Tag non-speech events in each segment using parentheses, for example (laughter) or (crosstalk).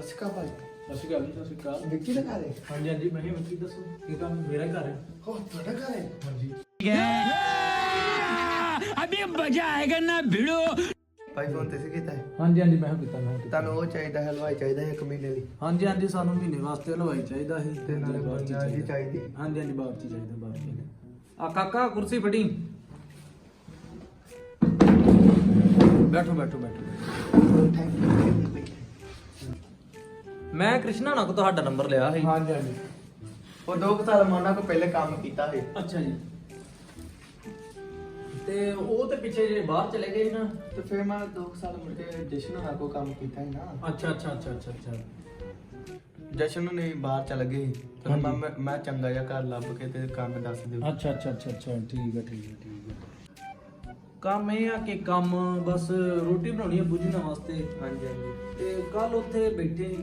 ਸਤਿ ਸ਼੍ਰੀ ਅਕਾਲ ਭਾਈ ਸਤਿ ਸ਼੍ਰੀ ਅਕਾਲ ਜੀ ਸਤਿ ਸ਼੍ਰੀ ਅਕਾਲ ਵਿੱਕੀ ਦਾ ਘਰ ਹੈ ਹਾਂਜੀ ਹਾਂਜੀ ਮੈਂ ਹੀ ਵਕੀਲ ਦੱਸੋ ਕੀ ਕੰਮ ਮੇਰਾ ਹੀ ਘਰ ਹੈ ਹੋ ਤੁਹਾਡਾ ਘਰ ਹੈ ਹਾਂਜੀ अभी मजा आएगा ना भिड़ो ਭਾਈ ਫੋਨ ਤੇ ਸੀ ਕੀਤਾ ਹੈ ਹਾਂਜੀ ਹਾਂਜੀ ਮੈਂ ਕੀਤਾ ਮੈਂ ਕੀਤਾ ਤੁਹਾਨੂੰ ਉਹ ਚਾਹੀਦਾ ਹਲਵਾਈ ਚਾਹੀਦਾ ਹੈ ਇੱਕ ਮਹੀਨੇ ਲਈ ਹਾਂਜੀ ਹਾਂਜੀ ਸਾਨੂੰ ਮਹੀਨੇ ਵਾਸਤੇ ਹਲਵਾਈ ਚਾਹੀਦਾ ਸੀ ਤੇ ਨਾਲੇ ਬਾਅਦ 'ਚ ਬੰਦਾ ਜੀ ਚਾਹੀਦਾ। ਚਾਹੀਦੀ ਹਾਂਜੀ ਹਾਂਜੀ ਬਾਅਦ ਚ ਚਾਹੀਦਾ ਬਾਅਦ ਚ ਆ ਕਾਕਾ ਕੁਰਸੀ ਫੜੀ ਬੈਠੋ ਬੈਠੋ ਬੈਠੋ ਥੈਂਕ ਯੂ ਮੈਂ ਕ੍ਰਿਸ਼ਨਾ ਨਾਲ ਤੁਹਾਡਾ ਨੰਬਰ ਲਿਆ ਸੀ। ਹਾਂਜੀ ਹਾਂਜੀ। ਉਹ ਦੋ ਕੁ ਸਾਲ ਮਾਨਾ ਕੋ ਪਹਿਲੇ ਕੰਮ ਕੀਤਾ ਹੈ ਅੱਛਾ ਜੀ। ਤੇ ਉਹ ਤੇ ਪਿੱਛੇ ਜੇ ਬਾਹਰ ਚਲੇ ਗਏ ਸੀ ਨਾ? ਤੇ ਫਿਰ ਮੈਂ ਦੋ ਕੁ ਸਾਲ ਮੁੜ ਕੇ ਜਸ਼ਨ ਹੋਣਾ ਕੋ ਕੰਮ ਕੀਤਾ ਹੈ ਨਾ। ਅੱਛਾ ਅੱਛਾ ਅੱਛਾ ਅੱਛਾ ਅੱਛਾ। ਜਸ਼ਨ ਨੇ ਬਾਹਰ ਚਲ ਗਏ ਸੀ। ਮੈਂ ਮੈਂ ਚੰਗਾ ਜਿਹਾ ਘਰ ਲੱਭ ਕੇ ਤੇ ਕੰਮ ਦੱਸ ਦਿਓ। ਅੱਛਾ ਅੱਛਾ ਅੱਛਾ ਅੱਛਾ। ਠੀਕ ਹੈ ਠੀਕ ਹੈ ਠੀਕ ਹੈ। ਕੰਮ ਇਹ ਆ ਕਿ ਕੰਮ ਬਸ ਰੋਟੀ ਬਣਾਉਣੀ ਹੈ ਬੁਝਣ ਵਾਸਤੇ। ਹਾਂਜੀ ਹਾਂਜੀ। ਤੇ ਕੱਲ ਉੱਥੇ ਬੈਠੇ ਸੀ।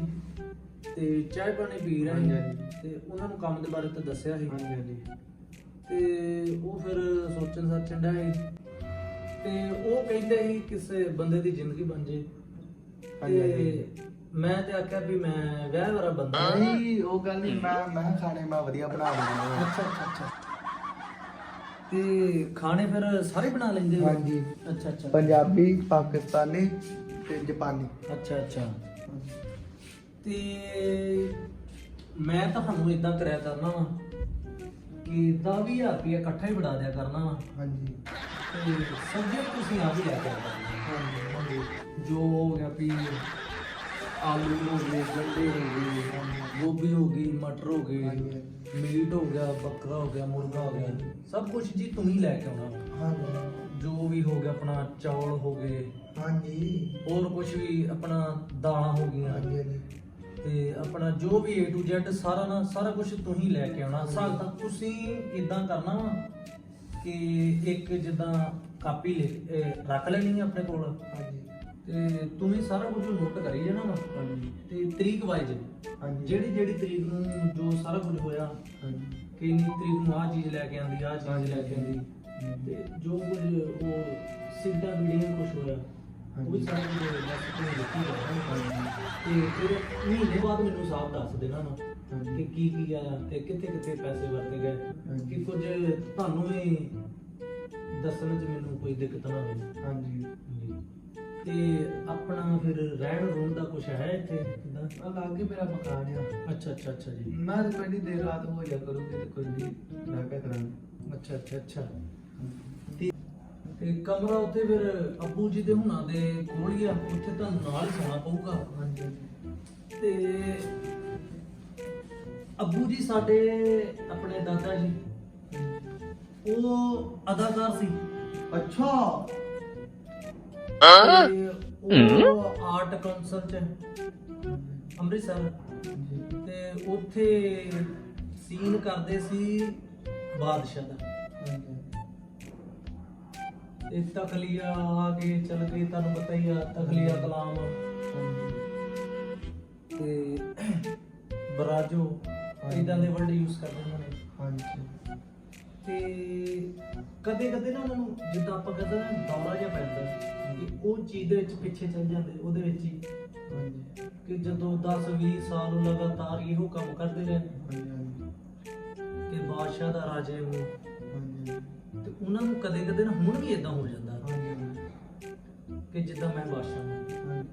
ਤੇ ਚਾਹ ਪਾਣੀ ਪੀ ਰਹੇ ਹਾਂਜੀ, ਹਾਂਜੀ। ਤੇ ਉਹਨਾਂ ਨੂੰ ਕੰਮ ਦੇ ਬਾਰੇ ਤਾਂ ਦੱਸਿਆ ਸੀ। ਹਾਂਜੀ ਹਾਂਜੀ। ਤੇ ਉਹ ਫਿਰ ਸੋਚਣ ਸੱਚਣ ਡਿਆ ਸੀ। ਤੇ ਉਹ ਕਹਿੰਦੇ ਸੀ ਕਿਸੇ ਬੰਦੇ ਦੀ ਜ਼ਿੰਦਗੀ ਬਣ ਜੇ। ਹਾਂਜੀ, ਤੇ ਹਾਂਜੀ। ਮੈਂ ਤੇ ਆਖਿਆ ਵੀ ਮੈਂ ਵਿਆਹ ਵਾਲਾ ਬੰਦਾ ਹਾਂ। ਨਹੀਂ ਉਹ ਗੱਲ ਨਹੀਂ ਮੈਂ ਮੈਂ ਕਿਹਾ ਖਾਣੇ ਮੈਂ ਵਧੀਆ ਬਣਾ ਲੈਂਦਾ ਅੱਛਾ ਅੱਛਾ ਅੱਛਾ। ਤੇ ਖਾਣੇ ਫਿਰ ਸਾਰੇ ਬਣਾ ਲੈਂਦੇ ਹੋ? ਹਾਂਜੀ। ਅੱਛਾ ਅੱਛਾ। ਪੰਜਾਬੀ ਪਾਕਿਸਤਾਨੀ ਤੇ ਜਾਪਾਨੀ। ਅੱਛਾ ਅੱਛਾ। ਤੇ ਮੈਂ ਤੁਹਾਨੂੰ ਇਦਾਂ ਕਰਿਆ ਕਰਨਾ ਵਾ ਕਿ 10000 ਰੁਪਏ ਇਕੱਠਾ ਹੀ ਬਣਾ ਦਿਆ ਕਰਨਾ ਵਾ। ਹਾਂਜੀ। ਤੇ ਸਬਜ਼ੀਆਂ ਤੁਸੀਂ ਆਪ ਹੀ ਲੈ ਕੇ। ਹਾਂਜੀ ਜੋ ਹੋ ਗਿਆ ਵੀ ਆਲੂ ਹੋ ਗਏ ਗੰਡੇ ਹੋ ਗਏ ਗੋਭੀ ਹੋ ਗਈ ਮਟਰ ਹੋ ਗਏ। ਮੀਟ ਹੋ ਗਿਆ ਬੱਕਰਾ ਹੋ ਗਿਆ ਮੁਰਗਾ ਹੋ ਗਿਆ ਸਭ ਕੁਝ ਜੀ ਤੂੰ ਹੀ ਲੈ ਕੇ ਆਉਣਾ ਵਾ। ਹਾਂਜੀ। ਜੋ ਵੀ ਹੋ ਗਿਆ ਆਪਣਾ ਚੌਲ ਹੋ ਗਏ। ਹਾਂਜੀ। ਹੋਰ ਕੁਝ ਵੀ ਆਪਣਾ ਦਾਲਾਂ ਹੋ ਗਈਆਂ। ਹਾਂਜੀ। ਤੇ ਆਪਣਾ ਜੋ ਵੀ A to Z ਸਾਰਾ ਨਾ ਸਾਰਾ ਕੁਝ ਤੂੰ ਹੀ ਲੈ ਕੇ ਆਉਣਾ। ਸਾਲ ਤੱਕ ਤੁਸੀਂ ਇਦਾਂ ਕਰਨਾ ਵਾ ਕਿ ਇੱਕ ਜਿੱਦਾਂ ਕਾਪੀ ਇਹ ਰੱਖ ਲੈਣੀ ਹੈ ਆਪਣੇ ਕੋਲ। ਹਾਂਜੀ। ਤੇ ਤੂੰ ਹੀ ਸਾਰਾ ਕੁਝ ਨੋਟ ਕਰੀ ਜਾਣਾ ਵਾ। ਹਾਂਜੀ। ਤੇ ਤਰੀਕ ਵਾਈਜ਼ ਹਾਂਜੀ। ਜਿਹੜੀ ਜਿਹੜੀ ਤਰੀਕ ਨੂੰ ਜੋ ਸਾਰਾ ਕੁਝ ਹੋਇਆ ਹਾਂਜੀ। ਕਿ ਇੰਨੀ ਤਰੀਕ ਨੂੰ ਆਹ ਚੀਜ਼ ਲੈ ਕੇ ਆਂਦੀ ਆਹ ਚੀਜ਼ ਲੈ ਕੇ ਆਂਦੀ ਤੇ ਜੋ ਕੁਝ ਉਹ ਸਿੱਧਾ ਵੀਡੀਓ ਕੁਝ ਹੋਇਆ। ਉਹ ਵੀ ਸਾਰਾ ਕੁਝ ਬਸ ਤੂੰ ਲਿਖੀ ਜਾਣਾ ਤੇ ਫਿਰ ਮਹੀਨੇ ਬਾਅਦ ਮੈਨੂੰ ਸਾਫ਼ ਦੱਸ ਦੇਣਾ ਨਾ ਹਾਂਜੀ। ਕਿ ਕੀ ਕੀ ਆਇਆ ਤੇ ਕਿੱਥੇ ਕਿੱਥੇ ਪੈਸੇ ਵਰਤੇ ਗਏ। ਹਾਂਜੀ। ਕਿ ਕੁਝ ਤੁਹਾਨੂੰ ਵੀ ਦੱਸਣ 'ਚ ਮੈਨੂੰ ਕੋਈ ਦਿੱਕਤ ਨਾ ਹੋਵੇ। ਹਾਂਜੀ। ਜੀ। ਤੇ ਆਪਣਾ ਫਿਰ ਰਹਿਣ ਰੂਣ ਦਾ ਕੁਝ ਹੈ ਇੱਥੇ? ਕਿਦਾਂ? ਆ ਲਾਗੇ ਮੇਰਾ ਮਕਾਨ ਆ। ਅੱਛਾ ਅੱਛਾ ਅੱਛਾ ਜੀ। ਮੈਂ ਤਾਂ ਪਹਿਲੀ ਦੇਰ ਰਾਤ ਹੋ ਜਾ ਕਰੂੰਗੀ ਤੇ ਕੋਈ ਨਹੀਂ ਲੈ ਕੇ ਕਰਾਂਗੇ। ਅੱਛਾ ਅੱਛਾ ਅੱਛਾ। ਤੇ ਕਮਰਾ ਉੱਥੇ ਫਿਰ ਅੱਬੂ ਜੀ ਦੇ ਹੁਣਾਂ ਦੇ ਕੋਲ ਹੀ ਆ ਉੱਥੇ ਤੁਹਾਨੂੰ ਨਾਲ ਹੀ ਸੌਣਾ ਪਊਗਾ। ਹਾਂਜੀ। ਤੇ ਅੱਬੂ ਜੀ ਸਾਡੇ ਆਪਣੇ ਦਾਦਾ ਜੀ ਉਹ ਅਦਾਕਾਰ ਸੀ। ਅੱਛਾ। ਤੇ ਉਹ ਆਰਟ ਕਾਉਂਸਲ ਚ ਅੰਮ੍ਰਿਤਸਰ। ਤੇ ਉੱਥੇ ਸੀਨ ਕਰਦੇ ਸੀ ਬਾਦਸ਼ਾਹ ਦਾ। ਤੇ ਤਖਲੀਆ ਆ ਕੇ ਚੱਲ ਗਈ ਤੁਹਾਨੂੰ ਪਤਾ ਹੀ ਆ ਤਖਲੀਆ ਕਲਾਮ। ਤੇ ਬਰਾਜੋ ਇਦਾਂ ਦੇ ਵਰਡ ਯੂਜ਼ ਕਰਦੇ ਉਹਨਾਂ। ਨੇ ਹਾਂਜੀ। ਤੇ ਕਦੇ ਕਦੇ ਨਾ ਉਹਨਾਂ ਨੂੰ ਜਿੱਦਾਂ ਆਪਾਂ ਕਹਿੰਦੇ ਨਾ ਦੌਰਾ ਜਿਹਾ ਪੈਂਦਾ ਕਿ ਉਹ ਚੀਜ਼ ਦੇ ਵਿੱਚ ਪਿੱਛੇ ਚੱਲ ਜਾਂਦੇ ਉਹਦੇ ਵਿੱਚ ਹੀ। ਹਾਂਜੀ। ਕਿ ਜਦੋਂ 10 20 ਸਾਲ ਲਗਾਤਾਰ ਇਹੋ ਕੰਮ ਕਰਦੇ ਰਹੇ ਹਾਂਜੀ ਕਿ ਬਾਦਸ਼ਾਹ ਦਾ ਰਾਜੇ ਨੂੰ ਉਹਨਾਂ ਨੂੰ ਕਦੇ ਕਦੇ ਨਾ ਹੁਣ ਵੀ ਇਦਾਂ ਹੋ ਜਾਂਦਾ ਕਿ ਜਿੱਦਾਂ ਮੈਂ ਬਾਦਸ਼ਾਹ ਹਾਂ।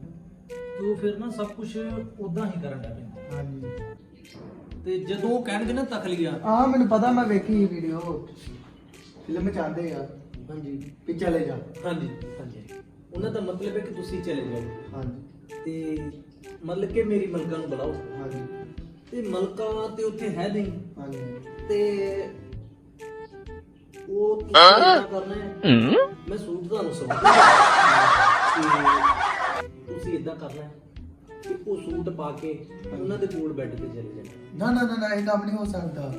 ਤੇ ਫਿਰ ਨਾ ਸਭ ਕੁਝ ਉਦਾਂ ਹੀ ਕਰਨ ਲੱਗ ਪੈਂਦਾ ਹਾਂਜੀ। ਤੇ ਜਦੋਂ ਉਹ ਕਹਿਣਗੇ ਨਾ ਤਖਲੀਆ। ਆ ਮੈਨੂੰ ਪਤਾ ਮੈਂ ਵੇਖੀ ਵੀਡੀਓ ਫਿਲਮ ਚ ਆਂਦੇ ਆ। ਹਾਂਜੀ। ਵੀ ਚਲੇ ਜਾ। ਹਾਂਜੀ ਹਾਂਜੀ। ਉਹਨਾਂ ਦਾ ਮਤਲਬ ਹੈ ਕਿ ਤੁਸੀਂ ਚਲੇ ਜਾਓ। ਹਾਂਜੀ। ਤੇ ਮਤਲਬ ਕਿ ਮੇਰੀ ਮਲਕਾ ਨੂੰ ਬੁਲਾਓ। ਹਾਂਜੀ। ਤੇ ਮਲਕਾ ਤੇ ਉੱਥੇ ਹੈ ਨਹੀਂ। ਹਾਂਜੀ। ਤੇ ਉਹ ਤੁਸੀਂ ਏਦਾਂ ਕਰਨਾ ਹੈ? ਮੈਂ ਸੂਟ ਤੁਹਾਨੂੰ ਸੌਂਪਦਾ ਕਿ ਤੁਸੀਂ ਇਦਾਂ ਕਰਨਾ ਹੈ ਕਿ ਉਹ ਸੂਟ ਪਾ ਕੇ ਉਹਨਾਂ ਦੇ ਕੋਲ ਬੈੱਡ ਤੇ ਚਲੇ ਜਾਣਾ। ਨਾ ਨਾ ਨਾ ਨਾ ਇਹ ਕੰਮ ਨਹੀਂ ਹੋ ਸਕਦਾ।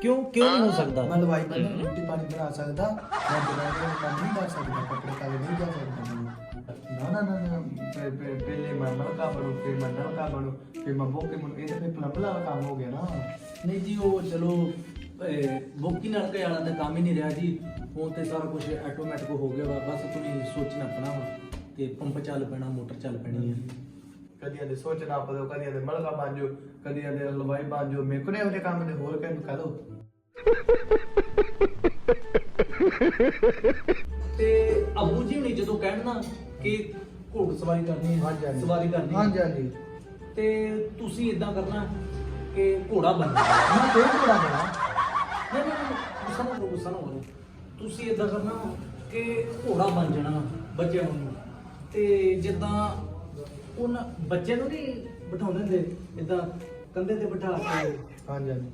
ਕਿਉਂ? ਕਿਉਂ ਨਹੀਂ ਹੋ ਸਕਦਾ? ਮੈਂ ਦਵਾਈ ਬੰਦ ਰੋਟੀ ਪਾਣੀ ਬਣਾ ਸਕਦਾ। ਮੈਂ ਦਵਾਈ ਦਾ ਕੰਮ ਨਹੀਂ ਕਰ ਸਕਦਾ ਕੱਪੜੇ ਕਾਲੇ ਨਹੀਂ ਜਾ ਸਕਦਾ। ਮੈਂ। ਨਾ ਨਾ ਨਾ ਨਾ ਪਹਿ- ਪਹਿ- ਪਹਿਲੇ ਮੈਂ ਮਲਕਾ ਬਣੂ ਫਿਰ ਮੈਂ ਨਲਕਾ ਬਣੂ ਫਿਰ ਮੈਂ ਬੋਕੇ ਬਣੂ ਇਹ ਤਾਂ ਫਿਰ ਪਲੰਬਰ ਵਾਲਾ ਕੰਮ ਹੋ ਗਿਆ ਨਾ। ਨਹੀਂ ਜੀ ਉਹ ਚਲੋ ਅਹ, ਬੋਕੀ ਨਾਲ ਵਾਲਾ ਤਾਂ ਕੰਮ ਹੀ ਨਹੀਂ ਰਿਹਾ ਜੀ। ਹੁਣ ਤੇ ਸਾਰਾ ਕੁਝ ਆਟੋਮੈਟਿਕ ਹੋ ਗਿਆ ਵਾ। ਬਸ ਤੁਸੀਂ ਸੋਚਣਾ ਆਪਣਾ ਵਾ ਤੇ ਪੰਪ ਚੱਲ ਪੈਣਾ ਮੋਟਰ ਚੱਲ ਪੈਣੀ ਹੈ ਕਦੀ ਆਦੇ ਸੋਚ ਨਾ ਪਦੋ ਕਦੀ ਆਦੇ ਮਲਕਾ ਬਣ ਜਾਓ ਕਦੀ ਆਦੇ ਹਲਵਾਈ ਬਣ ਜਾਓ। ਮੇਰੇ ਕੋਲ ਇਹੋ ਕੰਮ ਨੇ ਹੋਰ ਕਿਹਨੂੰ ਕਹ ਦੋ? ਤੇ ਅਬੂ ਜੀ ਹੁਣੀ ਜਦੋਂ ਕਹਿਣ ਨਾ ਕਿ ਘੋੜ ਸਵਾਰੀ ਕਰਨੀ ਹੈ ਸਵਾਰੀ ਕਰਨੀ ਹਾਂਜੀ ਹਾਂਜੀ। ਤੇ ਤੁਸੀਂ ਇਦਾਂ ਕਰਨਾ ਕਿ ਘੋੜਾ ਬਣਨਾ। ਮੈਂ ਕੋਈ ਕੋੜਾ ਬਣਾ ਨਹੀਂ ਨਹੀਂ ਗੁੱਸਾ ਨਾ ਕਰੋ ਗੁੱਸਾ ਨਾ ਕਰੋ ਤੁਸੀਂ ਇਦਾਂ ਕਰਨਾ ਕਿ ਘੋੜਾ ਬਣ ਜਾਣਾ ਬੱਚਿਆਂ ਨੂੰ। ਤੇ ਜਿੱਦਾਂ ਉਹਨਾਂ ਬੱਚੇ ਨੂੰ ਨਹੀਂ ਬਿਠਾਉਂਦੇ ਹੁੰਦੇ ਇਦਾਂ ਕੰਧੇ ਤੇ ਬਿਠਾ ਕੇ। ਹਾਂਜੀ ਹਾਂਜੀ।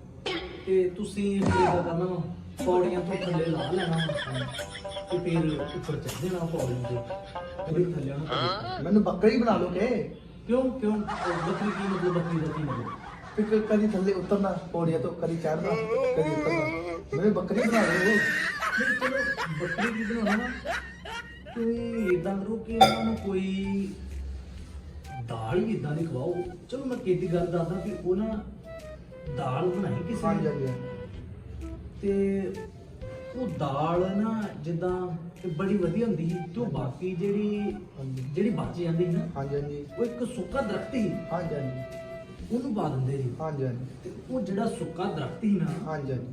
ਤੇ ਤੁਸੀਂ ਫਿਰ ਇਦਾਂ ਕਰਨਾ ਵਾ, ਪੌੜੀਆਂ ਤੋਂ ਥੱਲੇ ਲਾ ਲੈਣਾ। ਤੇ ਫਿਰ ਉੱਪਰ ਚੜ ਜਾਣਾ ਪੌੜੀਆਂ ਤੇ। ਤੇ ਫਿਰ ਥੱਲੇ ਆਉਣਾ। ਮੈਨੂੰ ਬੱਕਰੀ ਬਣਾ ਲਓ ਕਿ। ਕਿਉਂ ਕਿਉਂ? ਉਹ ਬੱਕਰੀ ਕੀ ਮਤਲਬ ਬੱਕਰੀ ਦਾ ਕੀ ਮਤਲਬ? ਫਿਰ ਕਦੀ ਥੱਲੇ ਉਤਰਨਾ ਪੌੜੀਆਂ ਤੋਂ ਕਦੀ ਚੜਨਾ ਕਦੀ ਉਤਰਨਾ। ਮੈਨੂੰ ਬੱਕਰੀ ਬਣਾ ਲਓ ਨਹੀਂ ਚਲੋ ਬੱਕਰੀ ਕੀ ਬਣਾਉਣਾ ਨਾ। ਤੁਸੀਂ ਇਦਾਂ ਕਰੋ ਕਿ ਉਹਨਾਂ ਨੂੰ ਕੋਈ ਦਾਲ ਹੀ ਇਦਾਂ ਦੀ ਖਵਾਓ। ਚਲੋ ਮੈਂ ਕਿਹਦੀ ਗੱਲ ਦੱਸਦਾ ਕਿ ਉਹ ਨਾ ਦਾਲ ਬਣਾਈ ਕਿਸੇ ਹਾਂਜੀ ਨੇ ਹਾਂਜੀ। ਤੇ ਉਹ ਦਾਲ ਨਾ ਜਿੱਦਾਂ ਤੇ ਬੜੀ ਵਧੀਆ ਹੁੰਦੀ ਸੀ ਤੇ ਉਹ ਬਾਕੀ ਜਿਹੜੀ ਹਾਂਜੀ। ਜਿਹੜੀ ਬਚ ਜਾਂਦੀ ਸੀ ਨਾ ਹਾਂਜੀ ਹਾਂਜੀ। ਉਹ ਇੱਕ ਸੁੱਕਾ ਦਰਖਤ ਸੀ। ਹਾਂਜੀ ਹਾਂਜੀ। ਉਹਨੂੰ ਪਾ ਦਿੰਦੇ ਸੀ ਹਾਂਜੀ ਹਾਂਜੀ। ਤੇ ਉਹ ਜਿਹੜਾ ਸੁੱਕਾ ਦਰਖਤ ਸੀ ਨਾ ਹਾਂਜੀ ਹਾਂਜੀ।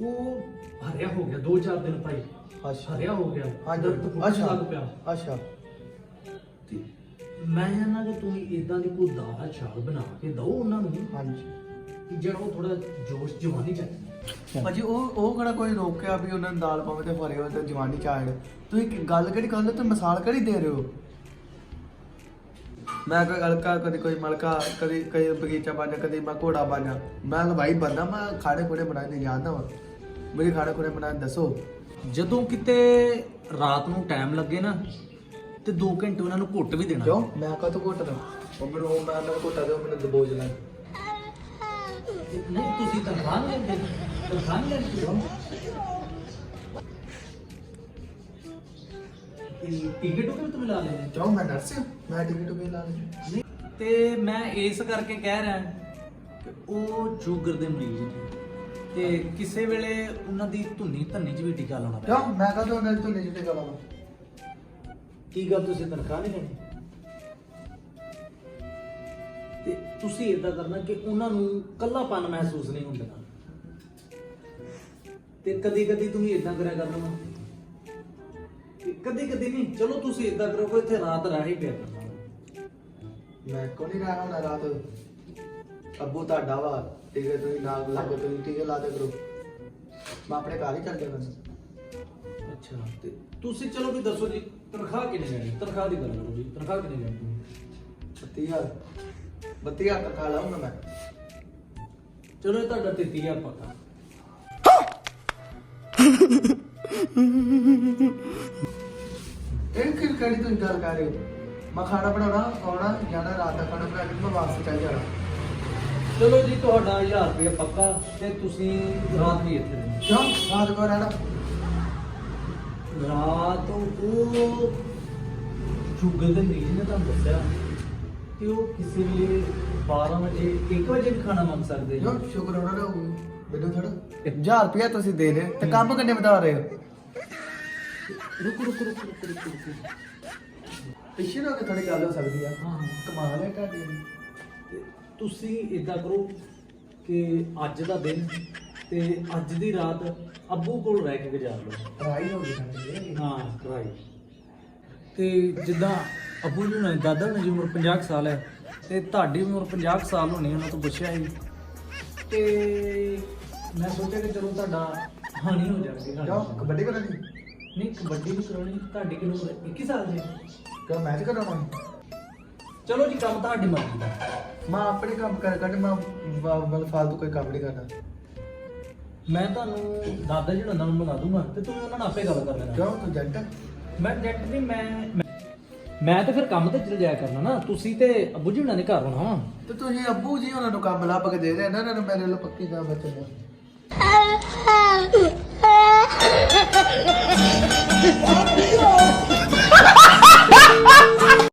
ਉਹ ਹਰਿਆ ਹੋ ਗਿਆ 2-4 ਦਿਨ ਭਾਈ। ਅੱਛਾ। ਹਰਿਆ ਹੋ ਗਿਆ ਹਾਂਜੀ ਦਰਖਤ ਅੱਛਾ। ਲੱਗ ਪਿਆ। ਅੱਛਾ। ਤੇ ਮੈਂ ਨਾ ਕਿ ਤੁਸੀਂ ਇਦਾਂ ਦੀ ਕੋਈ ਦਾਲ ਛਾਲ ਬਣਾ ਕੇ ਦਿਓ ਉਹਨਾਂ ਨੂੰ। ਹਾਂਜੀ। ਕਿ ਜਿਹੜਾ ਉਹ ਥੋੜਾ ਜੋਸ਼ ਜਵਾਨੀ ਚ ਆ। ਭਾਜੀ ਉਹ ਉਹ ਕਿਹੜਾ ਕੋਈ ਰੋਕਿਆ ਵੀ ਉਹਨਾਂ ਨੂੰ ਦਾਲ ਪਾਵੇ ਤੇ ਫਰੇ ਹੋ ਤੇ ਜਵਾਨੀ ਚਾੜ ਤੁਸੀਂ ਕੀ ਗੱਲ ਕਿਹੜੀ ਕਰਦੇ ਤੇ ਮਿਸਾਲ ਕਿਹੜੀ ਦੇ ਰਹੇ ਹੋ? ਮੈਂ ਕੋਈ ਅਲਕਾ ਕਦੀ ਕੋਈ ਮਲਕਾ ਕਦੀ ਕਈ ਬਗੀਚਾ ਬਾਜਾ ਕਦੀ ਮੈਂ ਘੋੜਾ ਬਾਜਾ ਮੈਂ ਤਾਂ ਭਾਈ ਬੰਦਾ ਮੈਂ ਖਾੜੇ ਖੋੜੇ ਬਣਾਏ ਨਹੀਂ ਜਾਣਦਾ ਵਾ ਮੇਰੇ ਖਾੜੇ ਖੋੜੇ ਬਣਾਏ ਦੱਸੋ। ਜਦੋਂ ਕਿਤੇ ਰਾਤ ਨੂੰ ਟਾਈਮ ਲੱਗੇ ਨਾ ਤੇ 2 ਘੰਟੇ ਉਹਨਾਂ ਨੂੰ ਘੁੱਟ ਵੀ ਦੇਣਾ। ਕਿਉਂ? ਮੈਂ ਕਾ ਤੋਂ ਘੋਟਦਾ ਉਹ ਮੈਨੂੰ ਉਹ ਮੈਂ ਨਾ ਘੋਟਾ ਦਿਓ ਮੈਨੂੰ ਦਬੋਚ ਲੈ ਨਹੀਂ ਤੁਸੀਂ ਤਨਖਾਹ ਲੈਂਦੇ। ਤਨਖਾਹ ਨਹੀਂ ਲੈਂਦੇ। ਕਿਉਂ ਟਿਕਟ ਉਹ ਤੁਸੀਂ ਲਾ ਲੈਂਦੇ ਕਿਉਂ? ਮੈਂ ਨਰਸ ਹਾਂ ਮੈਂ ਟਿਕਟ ਵੀ ਲਾ ਲਈ ਨਹੀਂ ਤੇ ਮੈਂ ਇਸ ਕਰਕੇ ਕਹਿ ਰਿਹਾ ਕਿ ਉਹ ਸ਼ੂਗਰ ਦੇ ਮਰੀਜ਼ ਨੇ। ਤੇ ਕਿਸੇ ਵੇਲੇ ਉਹਨਾਂ ਦੀ ਧੁੰਨੀ ਧੰਨੀ 'ਚ ਵੀ ਟੀਕਾ ਲਾਉਣਾ ਪੈਂਦਾ। ਕਿਉਂ? ਮੈਂ ਕਾ ਤੋਂ ਨਾਲ ਤੋਂ ਨਹੀਂ ਤੇ ਗਾਲਾਂ ਕੀ ਗੱਲ ਤੁਸੀਂ ਤਨਖਾਹ ਨਹੀਂ ਲੈਣੀ? ਤੇ ਤੁਸੀਂ ਇਦਾਂ ਕਰਨਾ ਕਿ ਉਹਨਾਂ ਨੂੰ ਕੱਲਾਪਨ ਮਹਿਸੂਸ ਨਹੀਂ ਹੁੰਦਾ। ਤੇ ਕਦੀ ਕਦੀ ਤੁਸੀਂ ਇਦਾਂ ਕਰਿਆ ਕਰਨਾ। ਕਦੀ ਕਦੀ ਨਹੀਂ। ਚਲੋ ਤੁਸੀਂ ਇਦਾਂ ਕਰੋ ਕੋਈ ਇੱਥੇ ਰਾਤ ਰਹਿ ਹੀ ਪਿਆ। ਕਰਨਾ ਮੈਂ ਕੋ ਨਹੀਂ ਰਹਿਣਾ ਹੁੰਦਾ ਰਾਤ? ਅੱਬੂ ਤੁਹਾਡਾ ਵਾ ਠੀਕ ਹੈ ਤੁਸੀਂ ਨਾਲ ਲੱਗੋ ਤੁਸੀਂ ਟੀਕੇ ਲਾ ਦੇ ਕਰੋ। ਮੈਂ ਆਪਣੇ ਘਰ ਹੀ ਚੱਲ ਜਾਣਾ। ਅੱਛਾ ਤੇ ਤੁਸੀਂ ਚਲੋ ਵੀ ਦੱਸੋ ਜੀ ਤਨਖਾਹ ਕਿੰਨੀ ਲੈਣੀ? ਤਨਖਾਹ ਦੀ ਗੱਲ ਕਰੋ ਜੀ ਤਨਖਾਹ ਕਿੰਨੀ ਲੈਣੀ? 30000 32000 ਤੱਕ ਖਾ ਲਾਉਂਗਾ ਮੈਂ। ਚਲੋ ਇਹ ਤੁਹਾਡਾ 33000 ਪੱਕਾ। (laughs) ਕਿਹੜੀ ਤੁਸੀਂ ਗੱਲ ਕਰ ਰਹੇ ਹੋ? ਮੈਂ ਖਾਣਾ ਬਣਾਉਣਾ ਆਉਣਾ ਜਾਣਾ ਰਾਤ ਦਾ ਖਾਣਾ ਬਣਾ ਕੇ ਮੈਂ ਵਾਪਸ ਚੱਲ ਜਾਣਾ। ਚਲੋ ਜੀ ਤੁਹਾਡਾ 1000 ਰੁਪਏ ਪੱਕਾ ਤੇ ਤੁਸੀਂ ਰਾਤ ਵੀ ਇੱਥੇ ਰਹਿਣਾ ਕਿਉਂ? ਰਾਤ ਕੋ ਰਹਿਣਾ? ਰਾਤ ਉਹ ਸ਼ੂਗਰ ਦੇ ਮਰੀਜ਼ ਨੇ ਤੁਹਾਨੂੰ ਦੱਸਿਆ ਕਿ ਉਹ ਕਿਸੇ ਵੇਲੇ 12 ਵਜੇ 1 ਵਜੇ ਵੀ ਖਾਣਾ ਮੰਗ ਸਕਦੇ ਨੇ। ਸ਼ੁਕਰ ਹੋਣਾ ਨਾ ਮੈਨੂੰ ਥੋੜਾ 1000 ਰੁਪਇਆ ਤੁਸੀਂ ਦੇ ਰਹੇ ਤੇ ਕੰਮ ਕਿੰਨੇ ਵਧਾ ਰਹੇ ਹੋ? ਰੁਕ ਰੁਕ ਰੁਕ ਰੁਕ ਰੁਕ ਰੁਕ ਪਿੱਛੇ ਨਾ ਕਿ ਥੋੜੀ ਗੱਲ ਹੋ ਸਕਦੀ ਆ। ਹਾਂ ਕਮਾਲ ਹੈ ਤੁਹਾਡੀ ਤੇ ਤੁਸੀਂ ਇਦਾਂ ਕਰੋ ਕਿ ਅੱਜ ਦਾ ਦਿਨ ਤੇ ਅੱਜ ਦੀ ਰਾਤ ਅੱਬੂ ਕੋਲ ਰਹਿ ਕੇ ਗੁਜ਼ਾਰ ਲਓ। ਪੜਾਈ ਹੋ ਗਈ ਸਾਡੀ ਹਾਂ ਕਰਾਈ। ਤੇ ਜਿੱਦਾਂ ਅੱਬੂ ਜੀ ਨੇ ਦਾਦਾ ਨੇ ਜੀ ਉਮਰ 50 ਕੁ ਸਾਲ ਹੈ ਤੇ ਤੁਹਾਡੀ ਉਮਰ 50 ਕੁ ਸਾਲ ਹੋਣੀ ਉਹਨਾਂ ਤੋਂ ਪੁੱਛਿਆ ਸੀ। ਤੇ ਮੈਂ ਸੋਚਿਆ ਕਿ ਚਲੋ ਤੁਹਾਡਾ ਹਾਨੀ ਹੋ ਹਾਣੀ। ਕਬੱਡੀ ਕਰਾਂਗੇ ਨਹੀਂ ਕਬੱਡੀ ਵੀ ਕਰਾਉਣੀ ਤੁਹਾਡੀ ਹੈ? 21 ਸਾਲ ਦੀ। ਕਿਉਂ ਮੈਚ ਕਰਾਵਾਂ ਚਲੋ ਜੀ ਕੰਮ ਤੁਹਾਡੀ ਮਰਜ਼ੀ ਦਾ। ਮੈਂ ਆਪਣੇ ਕੰਮ ਕਰ ਕੱਢ ਮੈਂ ਬਲ ਫਾਲਤੂ ਕੋਈ ਕੰਮ ਨਹੀਂ ਕਰਨਾ। ਮੈਂ ਤੁਹਾਨੂੰ ਦਾਦਾ ਜੀ ਨੂੰ ਨਾਮ ਬਣਾ ਦੂੰਗਾ ਤੇ ਤੁਸੀਂ ਉਹਨਾਂ ਨਾਲ ਆਪੇ ਗੱਲ ਕਰ ਲੈਣਾ। ਕਿਉਂ ਤੂੰ ਜੱਟ ਮੈਂ ਜੱਟ ਨਹੀਂ ਮੈਂ ਮੈਂ- ਮੈਂ ਤਾਂ ਫਿਰ ਕੰਮ ਤੇ ਚਲ ਜਾਇਆ ਕਰਨਾ ਨਾ। ਤੁਸੀਂ ਤੇ ਅੱਬੂ ਜੀ ਉਹਨਾਂ ਦੇ ਘਰ ਹੋਣਾ। ਵਾ ਤੇ ਤੁਸੀਂ ਅੱਬੂ ਜੀ ਉਹਨਾਂ ਨੂੰ ਕੰਮ ਲੱਭ ਕੇ ਦੇ ਦੇ ਨਾ ਇਹਨਾਂ ਨੂੰ ਮੇਰੇ ਲਈ ਪੱਕੀ ਦਾ ਬਚਨ Pior.